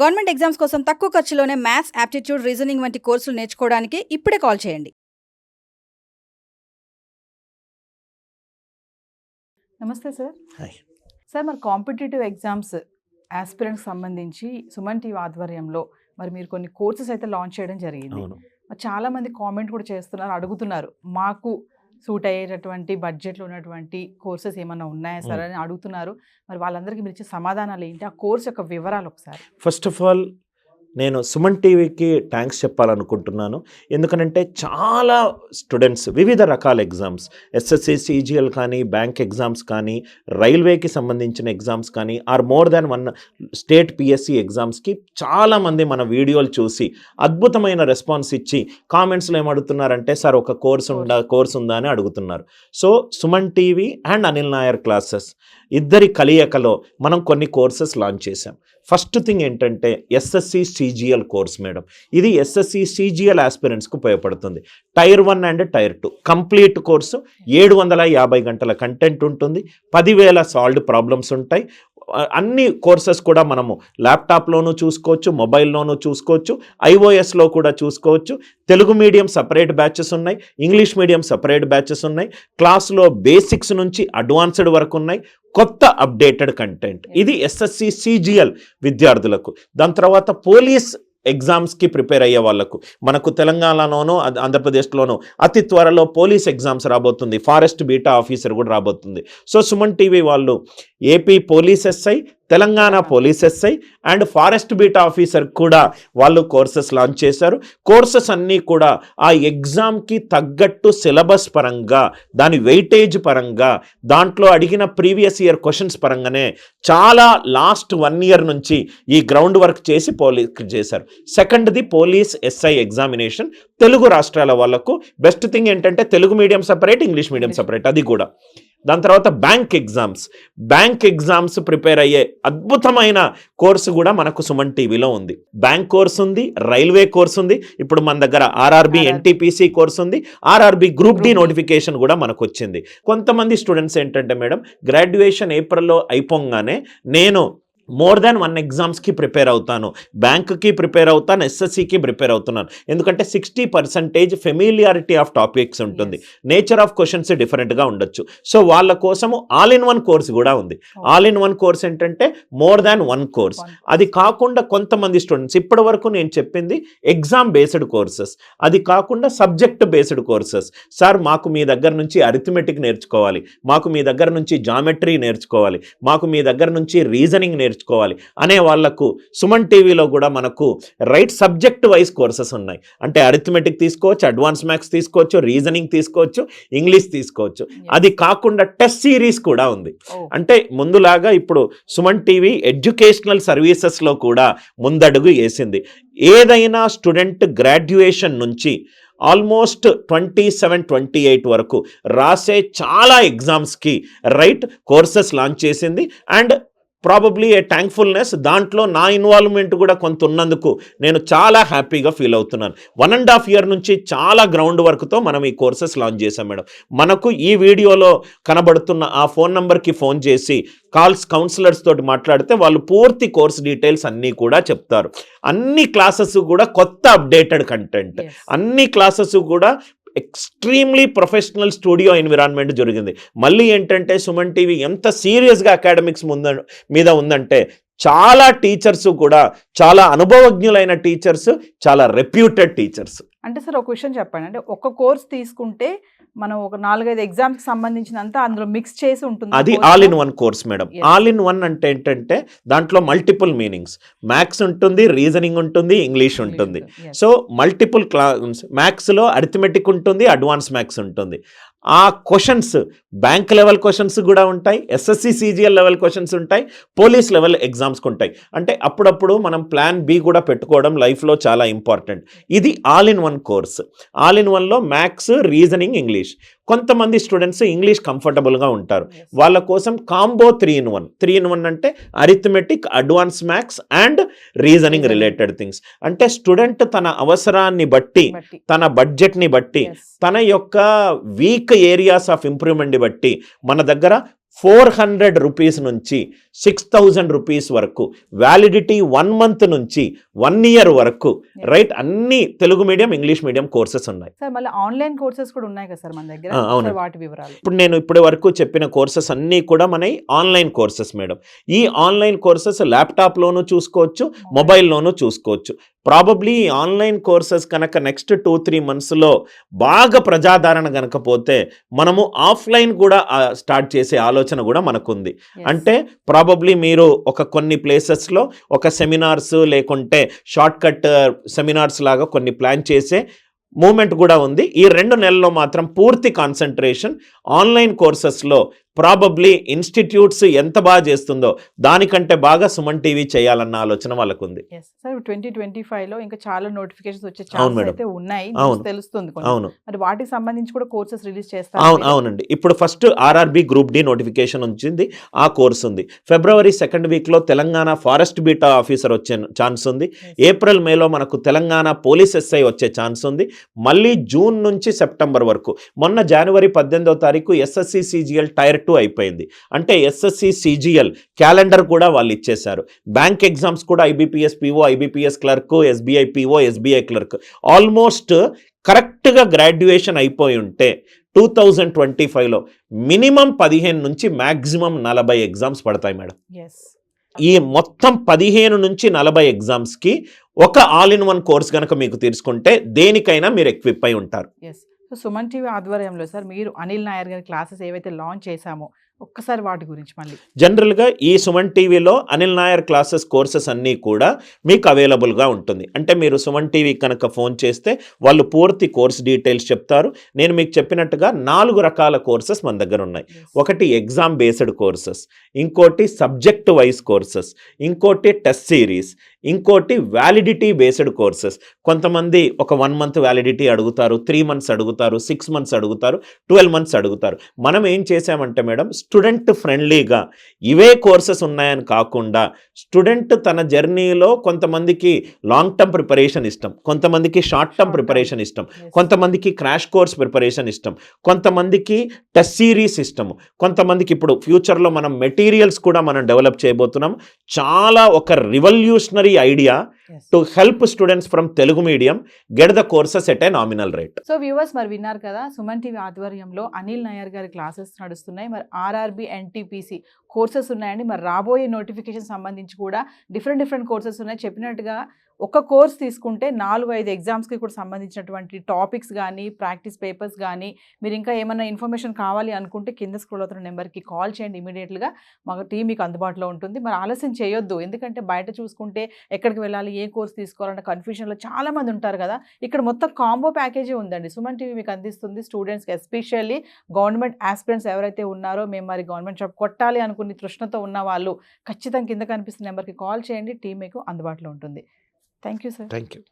Government exams కోసం తక్కువ ఖర్చులోనే maths aptitude reasoning వంటి కోర్సులు నేర్చుకోవడానికి ఇప్పుడే కాల్ చేయండి. నమస్తే సార్. హాయ్. సార్ మరి కాంపిటేటివ్ ఎగ్జామ్స్ ఆస్పిరెంట్స్ సంబంధించి సుమన్ టీవీ ఆధ్వర్యంలో మరి మీరు కొన్ని కోర్సెస్ అయితే లాంచ్ చేయడం జరిగింది. చాలా మంది కామెంట్ కూడా చేస్తున్నారు అడుగుతున్నారు. మాకు సూట్ అయ్యేటటువంటి బడ్జెట్లో ఉన్నటువంటి కోర్సెస్ ఏమైనా ఉన్నాయా సార్ అని అడుగుతున్నారు. మరి వాళ్ళందరికీ మీరు ఇచ్చే సమాధానాలు ఏంటి? ఆ కోర్స్ యొక్క వివరాలు ఒకసారి. ఫస్ట్ ఆఫ్ ఆల్ నేను సుమన్ టీవీకి థ్యాంక్స్ చెప్పాలనుకుంటున్నాను. ఎందుకనంటే చాలా స్టూడెంట్స్ వివిధ రకాల ఎగ్జామ్స్ ఎస్ఎస్సి సిజిఎల్ కానీ బ్యాంక్ ఎగ్జామ్స్ కానీ రైల్వేకి సంబంధించిన ఎగ్జామ్స్ కానీ or more than one state PSC ఎగ్జామ్స్కి చాలామంది మన వీడియోలు చూసి అద్భుతమైన రెస్పాన్స్ ఇచ్చి కామెంట్స్లో ఏమడుగుతున్నారంటే సార్ ఒక కోర్స్ ఉందా కోర్స్ ఉందా? అని అడుగుతున్నారు. So Suman TV and Anil Nair classes ఇద్దరి కలయికలో మనం కొన్ని కోర్సెస్ లాంచ్ చేశాం. ఫస్ట్ థింగ్ ఏంటంటే ఎస్ఎస్సి సిజిఎల్ కోర్స్ మేడం. ఇది ఎస్ఎస్సి సిజిఎల్ ఆస్పిరెంట్స్కి ఉపయోగపడుతుంది. Tier one and tier two. Complete course ఏడు వందల యాభై గంటల కంటెంట్ ఉంటుంది. పదివేల సాల్వ్డ్ ప్రాబ్లమ్స్ ఉంటాయి. అన్ని కోర్సెస్ కూడా మనము ల్యాప్టాప్లోనూ చూసుకోవచ్చు మొబైల్లోనూ చూసుకోవచ్చు ఐఓఎస్లో కూడా చూసుకోవచ్చు. తెలుగు మీడియం సపరేట్ బ్యాచెస్ ఉన్నాయి. ఇంగ్లీష్ మీడియం సపరేట్ బ్యాచెస్ ఉన్నాయి. క్లాస్లో బేసిక్స్ నుంచి అడ్వాన్స్డ్ వరకు ఉన్నాయి. కొత్త అప్డేటెడ్ కంటెంట్. ఇది ఎస్ఎస్సి సిజిఎల్ విద్యార్థులకు. దాని తర్వాత పోలీస్ ఎగ్జామ్స్కి ప్రిపేర్ అయ్యే వాళ్ళకు. మనకు తెలంగాణలోనూ ఆంధ్ర- ఆంధ్రప్రదేశ్లోనూ అతి త్వరలో పోలీస్ ఎగ్జామ్స్ రాబోతుంది. ఫారెస్ట్ బీటా ఆఫీసర్ కూడా రాబోతుంది. సో సుమన్ టీవీ వాళ్ళు AP police SI Telangana police SI and forest beat officer కూడా వాళ్ళు కోర్సెస్ లాంచ్ చేశారు. కోర్సెస్ అన్నీ కూడా ఆ ఎగ్జామ్కి తగ్గట్టు సిలబస్ పరంగా దాని వెయిటేజ్ పరంగా దాంట్లో అడిగిన ప్రీవియస్ ఇయర్ క్వశ్చన్స్ పరంగానే చాలా లాస్ట్ వన్ ఇయర్ నుంచి ఈ గ్రౌండ్ వర్క్ చేసి పోలీస్ చేశారు. సెకండ్ది పోలీస్ ఎస్ఐ ఎగ్జామినేషన్. తెలుగు రాష్ట్రాల వాళ్ళకు బెస్ట్ థింగ్ ఏంటంటే Telugu medium separate English medium separate అది కూడా. దాని తర్వాత bank exams bank exams prepare అయ్యే అద్భుతమైన కోర్సు కూడా మనకు సుమన్ టీవీలో ఉంది బ్యాంక్ కోర్స్ ఉంది రైల్వే కోర్స్ ఉంది ఇప్పుడు మన దగ్గర ఆర్ఆర్బి. ఎన్టీపీసీ కోర్స్ ఉంది ఆర్ఆర్బి గ్రూప్ డి. నోటిఫికేషన్ కూడా మనకు వచ్చింది కొంతమంది స్టూడెంట్స్ ఏంటంటే మేడం గ్రాడ్యుయేషన్ ఏప్రిల్లో అయిపోగానే నేను మోర్ దాన్ వన్ ఎగ్జామ్స్కి ప్రిపేర్ అవుతాను. బ్యాంక్కి ప్రిపేర్ అవుతాను ఎస్ఎస్సికి ప్రిపేర్ అవుతున్నాను. ఎందుకంటే sixty percentage familiarity of topics ఉంటుంది. నేచర్ ఆఫ్ క్వశ్చన్స్ డిఫరెంట్గా ఉండొచ్చు. సో వాళ్ళ కోసము ఆల్ ఇన్ వన్ కోర్స్ కూడా ఉంది. ఆల్ ఇన్ వన్ కోర్స్ ఏంటంటే మోర్ దాన్ వన్ కోర్స్ అది కాకుండా కొంతమంది స్టూడెంట్స్ ఇప్పటి వరకు నేను చెప్పింది ఎగ్జామ్ బేస్డ్ కోర్సెస్ అది కాకుండా సబ్జెక్ట్ బేస్డ్ కోర్సెస్ సార్ మాకు మీ దగ్గర నుంచి అరిథమెటిక్ నేర్చుకోవాలి. మాకు మీ దగ్గర నుంచి జామెట్రీ నేర్చుకోవాలి. మాకు మీ దగ్గర నుంచి రీజనింగ్ నేర్చుకోవాలి. అనే వాళ్ళకు సుమన్ టీవీలో కూడా మనకు రైట్ సబ్జెక్ట్ వైజ్ కోర్సెస్ ఉన్నాయి. అంటే అరిథమెటిక్ తీసుకోవచ్చు అడ్వాన్స్ మ్యాథ్స్ తీసుకోవచ్చు రీజనింగ్ తీసుకోవచ్చు ఇంగ్లీష్ తీసుకోవచ్చు. అది కాకుండా టెస్ట్ సిరీస్ కూడా ఉంది. అంటే ముందులాగా ఇప్పుడు సుమన్ టీవీ ఎడ్యుకేషనల్ సర్వీసెస్లో కూడా ముందడుగు వేసింది. ఏదైనా స్టూడెంట్ గ్రాడ్యుయేషన్ నుంచి almost twenty seven twenty eight వరకు రాసే చాలా ఎగ్జామ్స్కి రైట్ కోర్సెస్ లాంచ్ చేసింది. అండ్ ప్రాబబ్లీ ఏ థ్యాంక్ఫుల్నెస్ దాంట్లో నా ఇన్వాల్వ్మెంట్ కూడా కొంత ఉన్నందుకు నేను చాలా హ్యాపీగా ఫీల్ అవుతున్నాను. వన్ అండ్ హాఫ్ ఇయర్ నుంచి చాలా గ్రౌండ్ వర్క్తో మనం ఈ కోర్సెస్ లాంచ్ చేసాం మేడం. మనకు ఈ వీడియోలో కనబడుతున్న ఆ ఫోన్ నెంబర్కి ఫోన్ చేసి కాల్స్ కౌన్సిలర్స్ తోటి మాట్లాడితే వాళ్ళు పూర్తి కోర్స్ డీటెయిల్స్ అన్నీ కూడా చెప్తారు. అన్ని క్లాసెస్ కూడా కొత్త అప్డేటెడ్ కంటెంట్ అన్ని క్లాసెస్ కూడా ఎక్స్ట్రీమ్లీ ప్రొఫెషనల్ స్టూడియో ఎన్విరాన్మెంట్ జరిగింది. మళ్ళీ ఏంటంటే సుమన్ టీవీ ఎంత సీరియస్గా అకాడమిక్స్ ముంద మీద ఉందంటే చాలా టీచర్స్ కూడా చాలా అనుభవజ్ఞులైన టీచర్స్ చాలా రెప్యూటెడ్ టీచర్స్ అంటే సార్ ఒక విషయం చెప్పండి. అంటే ఒక కోర్స్ తీసుకుంటే మనం ఒక నాలుగైదు ఎగ్జామ్స్ సంబంధించినంత అందులో మిక్స్ చేసి ఉంటుంది అది all in one course madam. All in one అంటే ఏంటంటే దాంట్లో మల్టిపుల్ మీనింగ్స్ మ్యాథ్స్ ఉంటుంది రీజనింగ్ ఉంటుంది ఇంగ్లీష్ ఉంటుంది. సో మల్టిపుల్ క్లాస్ మ్యాథ్స్లో అరిథమెటిక్ ఉంటుంది అడ్వాన్స్ మ్యాథ్స్ ఉంటుంది. ఆ క్వశ్చన్స్ బ్యాంక్ లెవెల్ క్వశ్చన్స్ కూడా ఉంటాయి ఎస్ఎస్సి సిజిఎల్ లెవెల్ క్వశ్చన్స్ ఉంటాయి పోలీస్ లెవెల్ ఎగ్జామ్స్కి ఉంటాయి అంటే అప్పుడప్పుడు మనం ప్లాన్ బి కూడా పెట్టుకోవడం లైఫ్లో చాలా ఇంపార్టెంట్ ఇది all in one course all in వన్లో మ్యాథ్స్ రీజనింగ్ ఇంగ్లీష్ కొంతమంది స్టూడెంట్స్ ఇంగ్లీష్ కంఫర్టబుల్గా ఉంటారు. వాళ్ళ కోసం combo three in one three in one అంటే arithmetic advance maths and reasoning. Related things అంటే స్టూడెంట్ తన అవసరాన్ని బట్టి తన బడ్జెట్ని బట్టి తన యొక్క వీక్ ఏరియాస్ ఆఫ్ ఇంప్రూవ్మెంట్ని బట్టి మన దగ్గర ఫోర్ హండ్రెడ్ రూపీస్ నుంచి సిక్స్ థౌజండ్ రూపీస్ వరకు. వ్యాలిడిటీ వన్ మంత్ నుంచి వన్ ఇయర్ వరకు. రైట్ అన్ని Telugu medium English medium courses ఉన్నాయి. సార్ మళ్ళీ ఆన్లైన్ కోర్సెస్ కూడా ఉన్నాయి కదా సార్ మన దగ్గర? అవును. వాటి వివరాలు. ఇప్పుడు నేను ఇప్పటి వరకు చెప్పిన కోర్సెస్ అన్నీ కూడా మన ఆన్లైన్ కోర్సెస్ మేడం. ఈ ఆన్లైన్ కోర్సెస్ ల్యాప్టాప్లోనూ చూసుకోవచ్చు మొబైల్లోనూ చూసుకోవచ్చు. ప్రాబబ్లీ ఈ ఆన్లైన్ కోర్సెస్ కనుక నెక్స్ట్ టూ త్రీ మంత్స్లో బాగా ప్రజాదరణ కనుక పోతే మనము ఆఫ్లైన్ కూడా స్టార్ట్ చేసే ఆలోచన కూడా మనకుంది. అంటే ప్రాబబ్లీ మీరు ఒక కొన్ని ప్లేసెస్లో ఒక సెమినార్స్ లేకుంటే షార్ట్ కట్ సెమినార్స్ లాగా కొన్ని ప్లాన్ చేసే మూమెంట్ కూడా ఉంది. ఈ రెండు నెలల్లో మాత్రం పూర్తి కాన్సన్ట్రేషన్ ఆన్లైన్ కోర్సెస్లో ప్రాబబ్లీ ఇన్స్టిట్యూట్స్ ఎంత బాగా చేస్తుందో దానికంటే బాగా సుమన్ టీవీ చేయాలన్న ఆలోచన వాళ్ళకు ఉంది ట్వంటీ ట్వంటీ ఫైవ్లో ఇంకా చాలా నోటిఫికేషన్స్ వచ్చే అవును ఛాన్స్ మేడం. అయితే ఉన్నాయి. తెలుస్తుంది. అవును. మరి వాటికి సంబంధించి కూడా కోర్సెస్ రిలీజ్ చేస్తారు అవును అవునండి. ఇప్పుడు first RRB group D notification వచ్చింది. ఆ కోర్స్ ఉంది. ఫిబ్రవరి సెకండ్ వీక్లో తెలంగాణ ఫారెస్ట్ బీటా ఆఫీసర్ వచ్చే ఛాన్స్ ఉంది. ఏప్రిల్ మేలో మనకు తెలంగాణ పోలీస్ ఎస్ఐ వచ్చే ఛాన్స్ ఉంది. మళ్ళీ జూన్ నుంచి సెప్టెంబర్ వరకు. మొన్న జనవరి పద్దెనిమిదవ తారీఖు ఎస్ఎస్సి సిజిఎల్ టైర్ టూ అయిపోయింది. అంటే ఎస్ఎస్సి సిజిఎల్ క్యాలెండర్ కూడా వాళ్ళు ఇచ్చేశారు. బ్యాంక్ ఎగ్జామ్స్ కూడా IBPS PO IBPS clerk SBI PO SBI clerk. Almost కరెక్ట్గా గ్రాడ్యుయేషన్ అయిపోయి ఉంటే టూ థౌజండ్ ట్వంటీ ఫైవ్లో మినిమం పదిహేను నుంచి మ్యాక్సిమం నలభై ఎగ్జామ్స్ పడతాయి మేడం. ఈ మొత్తం పదిహేను నుంచి నలభై ఎగ్జామ్స్కి ఒక ఆల్ ఇన్ వన్ కోర్స్ కనుక మీకు తీసుకుంటే దేనికైనా మీరు ఎక్విప్ అయి ఉంటారు. సో సుమన్ టీవీ ఆధ్వర్యంలో సార్ మీరు అనిల్ నాయర్ గారి క్లాసెస్ ఏవైతే లాంచ్ చేశామో ఒక్కసారి వాటి గురించి మళ్ళీ. జనరల్గా ఈ సుమన్ టీవీలో అనిల్ నాయర్ క్లాసెస్ కోర్సెస్ అన్నీ కూడా మీకు అవైలబుల్గా ఉంటుంది. అంటే మీరు సుమన్ టీవీ కనుక ఫోన్ చేస్తే వాళ్ళు పూర్తి కోర్స్ డీటెయిల్స్ చెప్తారు. నేను మీకు చెప్పినట్టుగా నాలుగు రకాల కోర్సెస్ మన దగ్గర ఉన్నాయి. ఒకటి ఎగ్జామ్ బేస్డ్ కోర్సెస్ ఇంకోటి సబ్జెక్ట్ వైజ్ కోర్సెస్ ఇంకోటి టెస్ట్ సిరీస్ ఇంకోటి వ్యాలిడిటీ బేస్డ్ కోర్సెస్. కొంతమంది ఒక వన్ మంత్ వ్యాలిడిటీ అడుగుతారు త్రీ మంత్స్ అడుగుతారు సిక్స్ మంత్స్ అడుగుతారు ట్వెల్వ్ మంత్స్ అడుగుతారు. మనం ఏం చేసామంటే మేడం స్టూడెంట్ ఫ్రెండ్లీగా. ఇవే కోర్సెస్ ఉన్నాయని కాకుండా స్టూడెంట్ తన జర్నీలో కొంతమందికి లాంగ్ టర్మ్ ప్రిపరేషన్ ఇష్టం కొంతమందికి షార్ట్ టర్మ్ ప్రిపరేషన్ ఇష్టం కొంతమందికి క్రాష్ కోర్స్ ప్రిపరేషన్ ఇష్టం కొంతమందికి టెస్ట్ సిరీస్ ఇష్టము కొంతమందికి ఇప్పుడు ఫ్యూచర్లో మనం మెటీరియల్స్ కూడా మనం డెవలప్ చేయబోతున్నాం. చాలా ఒక revolutionary idea to help students from Telugu medium get the courses at a nominal rate so viewers మరి విన్నారు కదా సుమన్ టీవీ ఆధ్వర్యంలో అనిల్ నాయర్ గారి క్లాసెస్ నడుస్తున్నాయి. మరి ఆర్ఆర్బి ఎన్టీపీసీ కోర్సెస్ ఉన్నాయండి. మరి రాబోయే నోటిఫికేషన్ సంబంధించి కూడా డిఫరెంట్ డిఫరెంట్ కోర్సెస్ ఉన్నాయి. చెప్పినట్టుగా ఒక కోర్స్ తీసుకుంటే నాలుగు ఐదు ఎగ్జామ్స్కి కూడా సంబంధించినటువంటి టాపిక్స్ కానీ ప్రాక్టీస్ పేపర్స్ కానీ మీరు ఇంకా ఏమైనా ఇన్ఫర్మేషన్ కావాలి అనుకుంటే కింద స్క్రోల్ అవుతున్న నెంబర్కి కాల్ చేయండి ఇమీడియట్గా మా టీం మీకు అందుబాటులో ఉంటుంది. మరి ఆలస్యం చేయొద్దు. ఎందుకంటే బయట చూసుకుంటే ఎక్కడికి వెళ్ళాలి ఏ కోర్స్ తీసుకోవాలన్న కన్ఫ్యూజన్లో చాలామంది ఉంటారు కదా. ఇక్కడ మొత్తం కాంబో ప్యాకేజీ ఉందండి. సుమన్ టీవీ మీకు అందిస్తుంది. స్టూడెంట్స్కి ఎస్పెషల్లీ గవర్నమెంట్ ఆస్పిరెంట్స్ ఎవరైతే ఉన్నారో మేము మరి గవర్నమెంట్ జాబ్ కొట్టాలి అనుకుని తృష్ణతో ఉన్న వాళ్ళు ఖచ్చితంగా కింద కనిపిస్తున్న నెంబర్కి కాల్ చేయండి. టీం మీకు అందుబాటులో ఉంటుంది. Thank you sir thank you